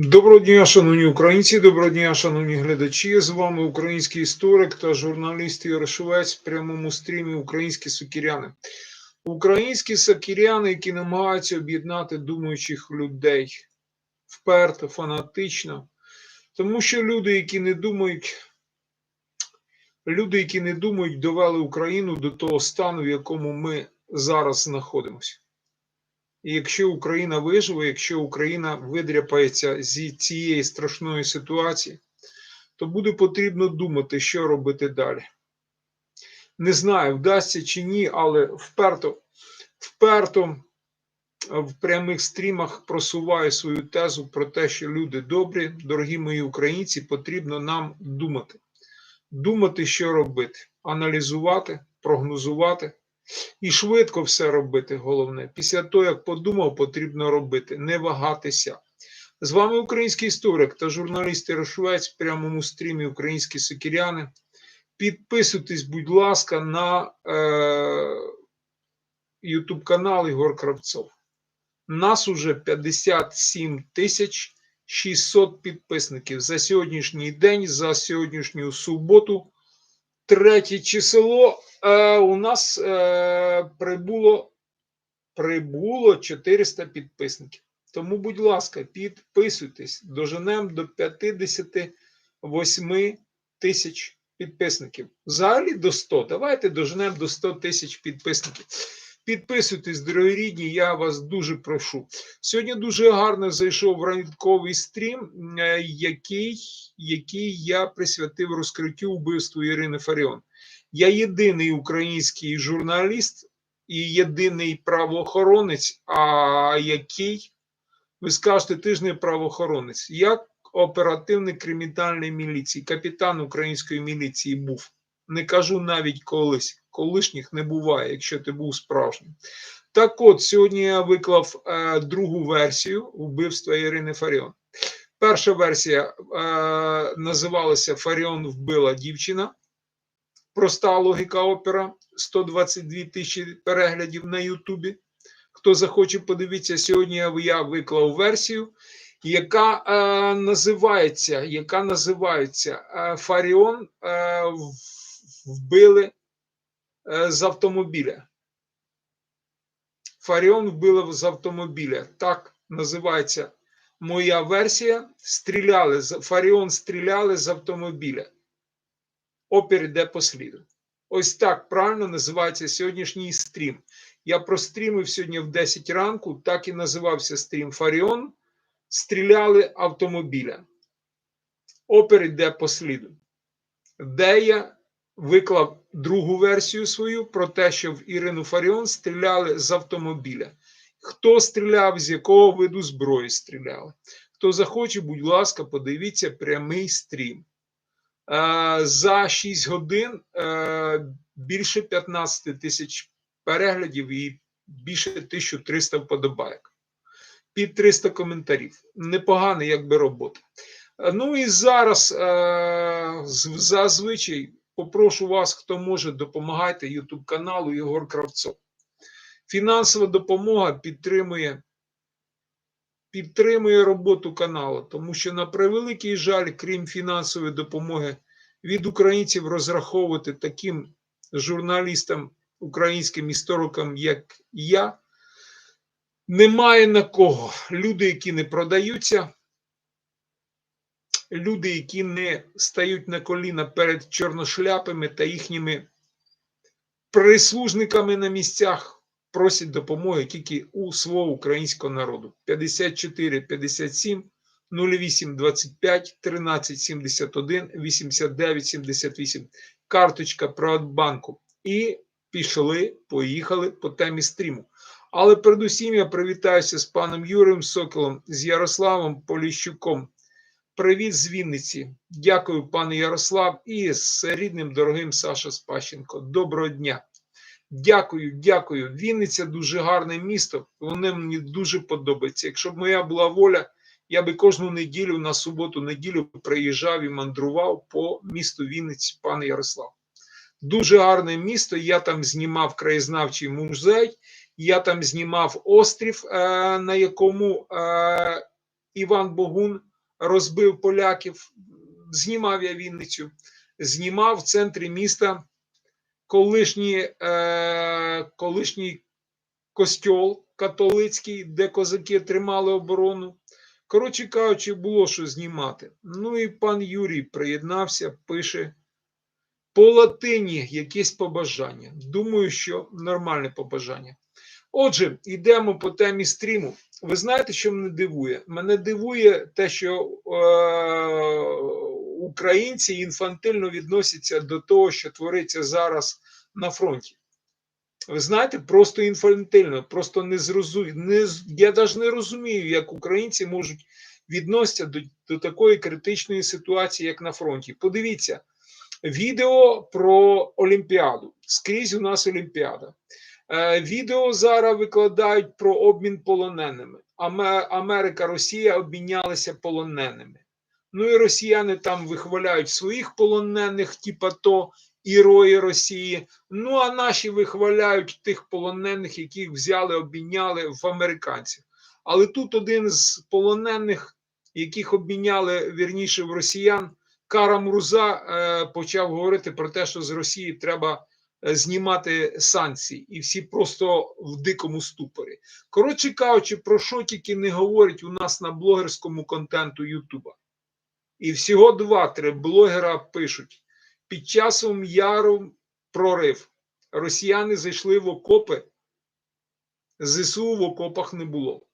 Доброго дня, шановні українці, доброго дня, шановні глядачі. З вами український історик та журналіст Ігор в прямому стрімі Українські сокіряни. Українські сокіряни, які намагаються об'єднати думаючих людей вперто, фанатично. Тому що люди, які не думають, люди, які не думають, довели Україну до того стану, в якому ми зараз знаходимося. І якщо Україна виживе, якщо Україна видряпається з цієї страшної ситуації, то буде потрібно думати, що робити далі. Не знаю, вдасться чи ні, але вперто, вперто в прямих стрімах просуваю свою тезу про те, що люди добрі, дорогі мої українці, потрібно нам думати. Думати, що робити, аналізувати, прогнозувати. І швидко все робити, головне. Після того, як подумав, потрібно робити, не вагатися. З вами український історик та журналіст Ярошвець в прямому стрімі Українські сокіряни. Підписуйтесь, будь ласка, на е, канал Ігор Кравцов. Нас уже 57 тисяч 600 підписників за сьогоднішній день, за сьогоднішню суботу, третє число е, у нас е, прибуло, прибуло 400 підписників. Тому, будь ласка, підписуйтесь, доженемо до 58 тисяч підписників. Взагалі до 100. Давайте доженемо до 100 тисяч підписників. Підписуйтесь, дорогі рідні, я вас дуже прошу. Сьогодні дуже гарно зайшов ранковий стрім, е, який, який я присвятив розкриттю вбивству Ірини Фаріон. Я єдиний український журналіст і єдиний правоохоронець, а який, ви скажете, ти ж не правоохоронець. Я оперативник кримінальної міліції, капітан української міліції був. Не кажу навіть колись, колишніх не буває, якщо ти був справжнім. Так от, сьогодні я виклав е, другу версію вбивства Ірини Фаріон. Перша версія е, називалася Фаріон вбила дівчина. Проста логіка опера 122 тисячі переглядів на Ютубі. Хто захоче подивитися, сьогодні я виклав версію, яка е, називається яка називається е, Фаріон е, вбили з автомобіля. Фаріон вбили з автомобіля. Так називається моя версія. Стріляли Фаріон стріляли з автомобіля. Опір йде по сліду. Ось так правильно називається сьогоднішній стрім. Я прострімив сьогодні в 10 ранку, так і називався стрім Фаріон. Стріляли автомобіля. Опір йде по сліду. Де я виклав другу версію свою про те, що в Ірину Фаріон стріляли з автомобіля. Хто стріляв, з якого виду зброї стріляли? Хто захоче, будь ласка, подивіться прямий стрім. За 6 годин більше 15 тисяч переглядів і більше 1300 вподобайок. Під 300 коментарів. Непогана якби робота. Ну і зараз зазвичай попрошу вас, хто може, допомагайте YouTube каналу Єгор Кравцов. Фінансова допомога підтримує підтримує роботу каналу, тому що, на превеликий жаль, крім фінансової допомоги від українців розраховувати таким журналістам, українським історикам, як я, немає на кого. Люди, які не продаються, люди, які не стають на коліна перед чорношляпами та їхніми прислужниками на місцях просять допомоги тільки у свого українського народу. 54 57 08 25 13 71 89 78. Карточка Приватбанку. І пішли, поїхали по темі стріму. Але передусім я привітаюся з паном Юрієм Соколом, з Ярославом Поліщуком. Привіт з Вінниці. Дякую, пане Ярослав, і з рідним дорогим Саша Спащенко. Доброго дня. Дякую, дякую. Вінниця дуже гарне місто. Воно мені дуже подобається. Якщо б моя була воля, я би кожну неділю на суботу-неділю приїжджав і мандрував по місту Вінниці, пане Ярослав. Дуже гарне місто. Я там знімав краєзнавчий музей, я там знімав острів, е, на якому е, Іван Богун розбив поляків. Знімав я Вінницю, знімав в центрі міста колишній, е, колишній костьол католицький, де козаки тримали оборону. Коротше кажучи, було що знімати. Ну і пан Юрій приєднався, пише по латині якесь побажання. Думаю, що нормальне побажання. Отже, йдемо по темі стріму. Ви знаєте, що мене дивує? Мене дивує те, що е, українці інфантильно відносяться до того, що твориться зараз на фронті. Ви знаєте, просто інфантильно, просто не зрозумію. Не, я навіть не розумію, як українці можуть відноситися до, до такої критичної ситуації, як на фронті. Подивіться, відео про Олімпіаду. Скрізь у нас Олімпіада. Е, Відео зараз викладають про обмін полоненими. Аме- Америка, Росія обмінялися полоненими. Ну і росіяни там вихваляють своїх полонених, типа то ірої Росії. Ну а наші вихваляють тих полонених, яких взяли, обміняли в американців. Але тут один з полонених, яких обміняли вірніше в росіян, Кара Мурза е, почав говорити про те, що з Росії треба знімати санкції, і всі просто в дикому ступорі. Коротше кажучи, про що тільки не говорять у нас на блогерському контенту Ютуба. І всього два-три блогера пишуть: під часом яру прорив. Росіяни зайшли в окопи, ЗСУ в окопах не було.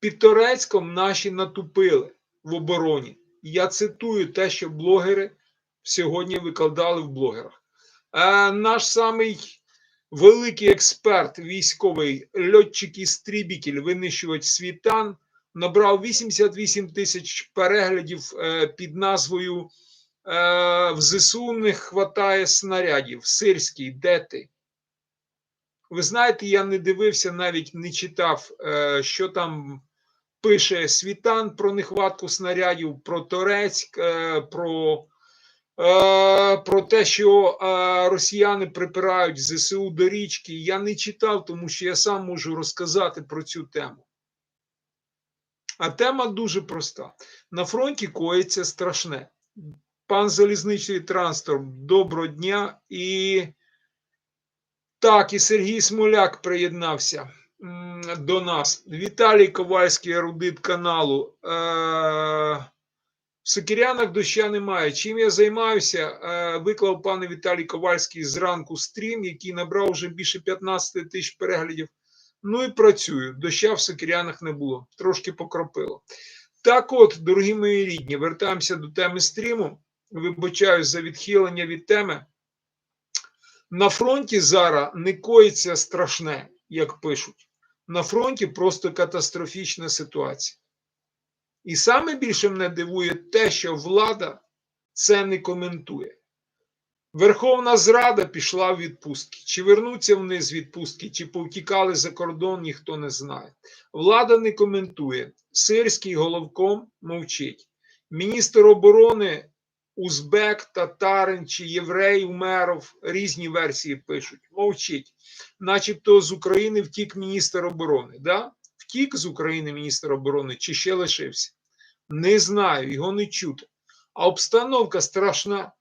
Під Торецьком наші натупили в обороні. Я цитую те, що блогери сьогодні викладали в блогерах. Е, наш самий великий експерт військовий льотчик істрібітель винищувач світан набрав 88 тисяч переглядів е, під назвою е, В ЗСУ не хватає снарядів. Сирський, де ти? Ви знаєте, я не дивився, навіть не читав, що там пише Світан про нехватку снарядів, про Торецьк, про, про те, що е, росіяни припирають ЗСУ до річки. Я не читав, тому що я сам можу розказати про цю тему. А тема дуже проста. На фронті коїться страшне. Пан залізничний транспорт, доброго дня. І так, і Сергій Смоляк приєднався до нас. Віталій Ковальський, ерудит каналу. Е, в Сокирянах доща немає. Чим я займаюся? Е, виклав пане Віталій Ковальський зранку стрім, який набрав вже більше 15 тисяч переглядів. Ну і працюю. Доща в Сокирянах не було, трошки покропило. Так от, дорогі мої рідні, вертаємося до теми стріму. Вибачаюсь за відхилення від теми. На фронті зараз не коїться страшне, як пишуть. На фронті просто катастрофічна ситуація. І саме більше мене дивує те, що влада це не коментує. Верховна Зрада пішла в відпустки. Чи вернуться вони з відпустки, чи повтікали за кордон, ніхто не знає. Влада не коментує. Сирський головком мовчить. Міністр оборони Узбек, татарин чи єврей, Умеров, різні версії пишуть. Мовчить. Начебто з України втік міністр оборони. Да? Втік з України міністр оборони чи ще лишився? Не знаю, його не чути. А обстановка страшна.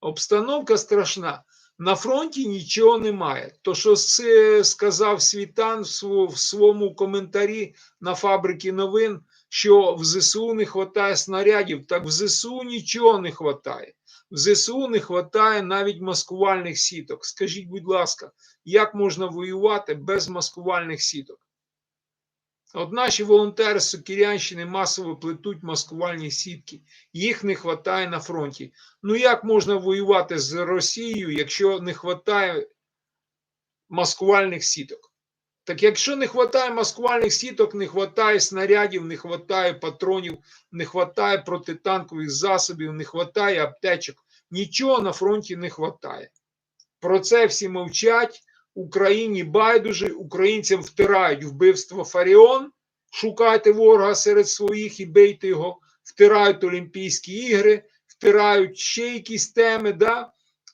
Обстановка страшна. На фронті нічого немає. То, що с- сказав Світан в своєму коментарі на фабрики новин, що в ЗСУ не вистачає снарядів, так в ЗСУ нічого не вистачає. В ЗСУ не вистачає навіть маскувальних сіток. Скажіть, будь ласка, як можна воювати без маскувальних сіток? От наші волонтери з Сокірянщини масово плетуть маскувальні сітки. Їх не вистачає на фронті. Ну як можна воювати з Росією, якщо не вистачає маскувальних сіток? Так якщо не вистачає маскувальних сіток, не вистачає снарядів, не вистачає патронів, не вистачає протитанкових засобів, не вистачає аптечок, нічого на фронті не вистачає. Про це всі мовчать. Україні байдуже, українцям втирають вбивство Фаріон, шукайте ворога серед своїх і бейте його, втирають Олімпійські ігри, втирають ще якісь теми. Да?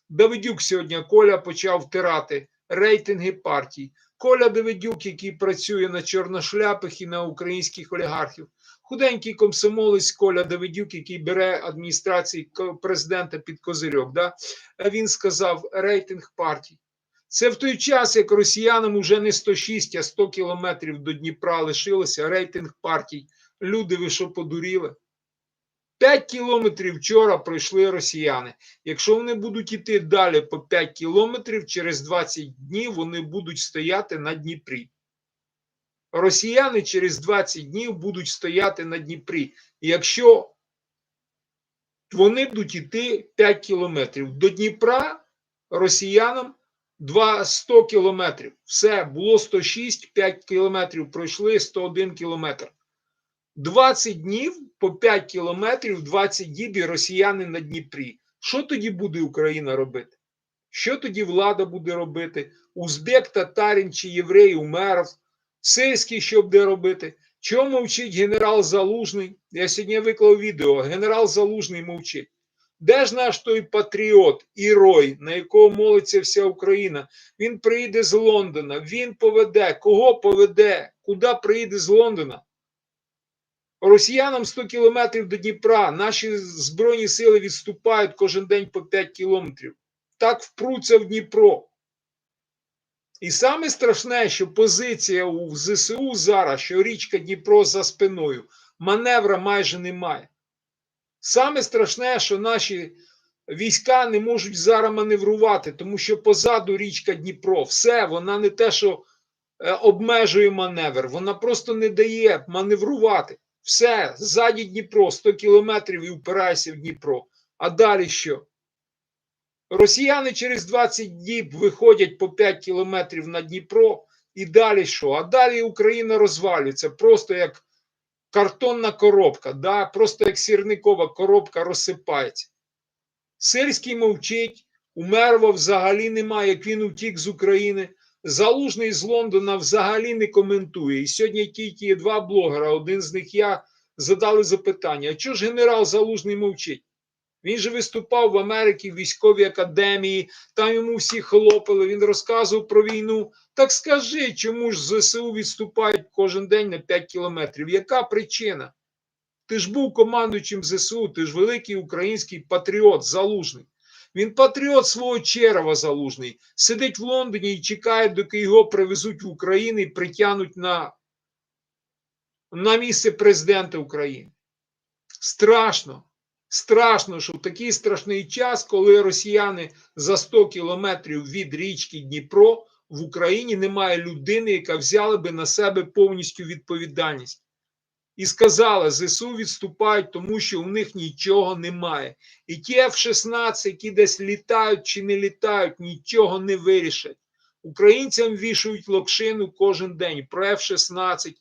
Давидюк сьогодні Коля почав втирати рейтинги партій. Коля Давидюк, який працює на чорношляпих і на українських олігархів. худенький комсомолець Коля Давидюк, який бере адміністрації президента під козирьок. Да? Він сказав рейтинг партій. Це в той час, як росіянам уже не 106, а 100 кілометрів до Дніпра лишилося рейтинг партій. Люди, ви що подуріли? 5 кілометрів вчора пройшли росіяни. Якщо вони будуть іти далі по 5 кілометрів, через 20 днів вони будуть стояти на Дніпрі. Росіяни через 20 днів будуть стояти на Дніпрі. Якщо вони будуть іти 5 кілометрів до Дніпра, росіянам 2 100 кілометрів. Все, було 106, 5 кілометрів пройшли, 101 кілометр. 20 днів по 5 кілометрів, 20 діб і росіяни на Дніпрі. Що тоді буде Україна робити? Що тоді влада буде робити? Узбек, татарин чи єврей, умеров, сирський що буде робити? Чому мовчить генерал Залужний? Я сьогодні виклав відео. Генерал Залужний мовчить. Де ж наш той патріот, ірой, на якого молиться вся Україна? Він приїде з Лондона, він поведе. Кого поведе? Куди приїде з Лондона? Росіянам 100 кілометрів до Дніпра. Наші збройні сили відступають кожен день по 5 кілометрів. Так впруться в Дніпро. І саме страшне, що позиція у ЗСУ зараз, що річка Дніпро за спиною, маневра майже немає. Саме страшне, що наші війська не можуть зараз маневрувати, тому що позаду річка Дніпро, все, вона не те, що е, обмежує маневр, вона просто не дає маневрувати. Все, ззаді Дніпро, 100 кілометрів і впирайся в Дніпро. А далі що? Росіяни через 20 діб виходять по 5 кілометрів на Дніпро, і далі що? А далі Україна розвалюється, просто як картонна коробка, да? просто як сірникова коробка розсипається. Сирський мовчить, Умерва взагалі немає, як він утік з України. Залужний з Лондона взагалі не коментує. І сьогодні тільки є два блогера, один з них я задали запитання: а чого ж генерал Залужний мовчить? Він же виступав в Америці в військовій академії, там йому всі хлопали, він розказував про війну. Так скажи, чому ж ЗСУ відступають кожен день на 5 кілометрів? Яка причина? Ти ж був командуючим ЗСУ, ти ж великий український патріот, залужний. Він патріот свого Черова залужний. Сидить в Лондоні і чекає, доки його привезуть в Україну і притягнуть на, на місце президента України. Страшно. Страшно, що в такий страшний час, коли росіяни за 100 кілометрів від річки Дніпро в Україні немає людини, яка взяла би на себе повністю відповідальність. І сказала, ЗСУ відступають, тому що у них нічого немає. І ті F-16, які десь літають чи не літають, нічого не вирішать. Українцям вішають локшину кожен день про F-16,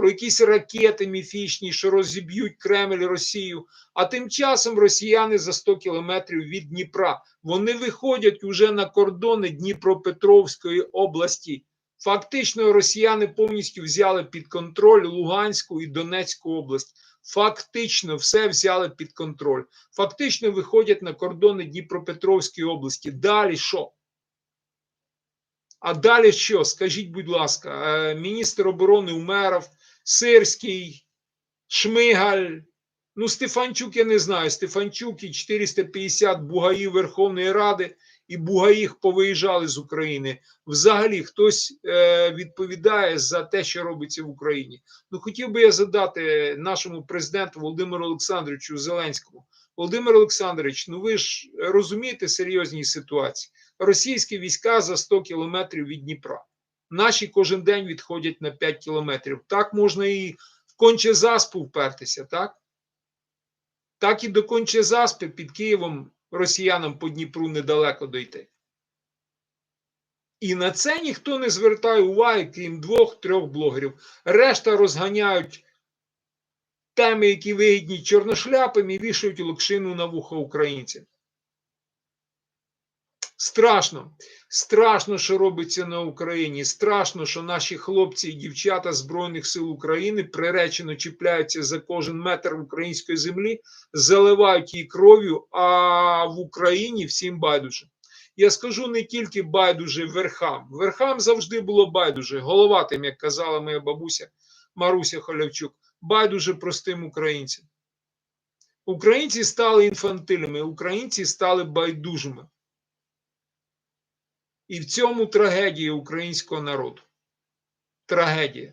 про якісь ракети міфічні, що розіб'ють Кремль Росію. А тим часом росіяни за 100 кілометрів від Дніпра вони виходять уже на кордони Дніпропетровської області. Фактично, росіяни повністю взяли під контроль Луганську і Донецьку область. Фактично, все взяли під контроль. Фактично виходять на кордони Дніпропетровської області. Далі що? А далі що? Скажіть, будь ласка, е, міністр оборони Умеров, Сирський, Шмигаль. Ну, Стефанчук, я не знаю. Стефанчук і 450 бугаїв Верховної Ради і бугаїх повиїжджали з України. Взагалі, хтось е, відповідає за те, що робиться в Україні. Ну, хотів би я задати нашому президенту Володимиру Олександровичу Зеленському. Володимир Олександрович, ну ви ж розумієте серйозні ситуації. Російські війська за 100 кілометрів від Дніпра. Наші кожен день відходять на 5 кілометрів. Так можна і в конче заспу впертися, так? Так і до конче заспи під Києвом росіянам по Дніпру недалеко дойти. І на це ніхто не звертає уваги, крім двох-трьох блогерів. Решта розганяють теми, які вигідні чорношляпам і вішають локшину на вухо українцям. Страшно. Страшно, що робиться на Україні. Страшно, що наші хлопці і дівчата Збройних сил України приречено чіпляються за кожен метр української землі, заливають її кров'ю, а в Україні всім байдуже. Я скажу не тільки байдуже верхам. Верхам завжди було байдуже, головатим, як казала моя бабуся Маруся Холявчук. байдуже простим українцям. Українці стали інфантильними, українці стали байдужими. І в цьому трагедія українського народу. Трагедія.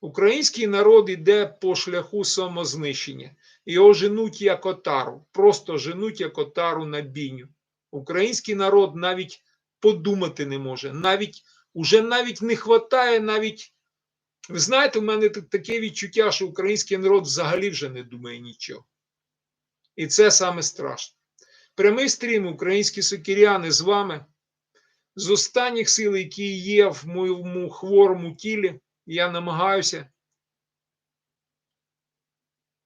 Український народ іде по шляху самознищення. Його женуть як отару, просто женуть як отару на бійню. Український народ навіть подумати не може, навіть уже навіть не хватає навіть. Ви знаєте, в мене так- таке відчуття, що український народ взагалі вже не думає нічого. І це саме страшне. Прямий стрім українські сокіряни з вами. З останніх сил, які є в моєму хворому тілі, я намагаюся.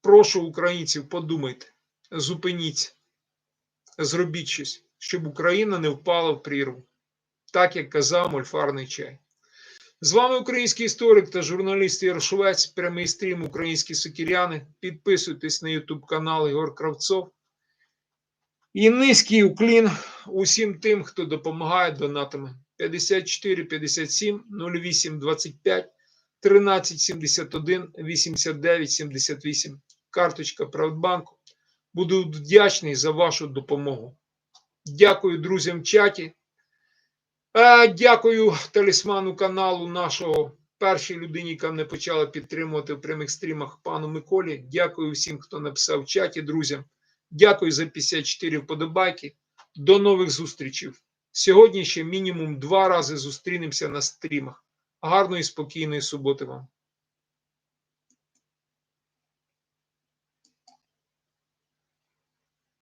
Прошу українців, подумайте, зупиніться, зробіть щось, щоб Україна не впала в прірву, так як казав мольфарний чай. З вами український історик та журналіст Ігор Швець, прямий стрім Українські сокіряни. Підписуйтесь на YouTube канал Ігор Кравцов. І низький уклін усім тим, хто допомагає донатами. 54 57 08 25 13 71 89 78. Карточка Правдбанку. Буду вдячний за вашу допомогу. Дякую друзям в чаті. Е, Дякую талісману каналу нашого першій людині, яка мене почала підтримувати в прямих стрімах пану Миколі. Дякую всім, хто написав в чаті, друзям. Дякую за 54 вподобайки. До нових зустрічей. Сьогодні ще мінімум два рази зустрінемося на стрімах. Гарної спокійної суботи вам.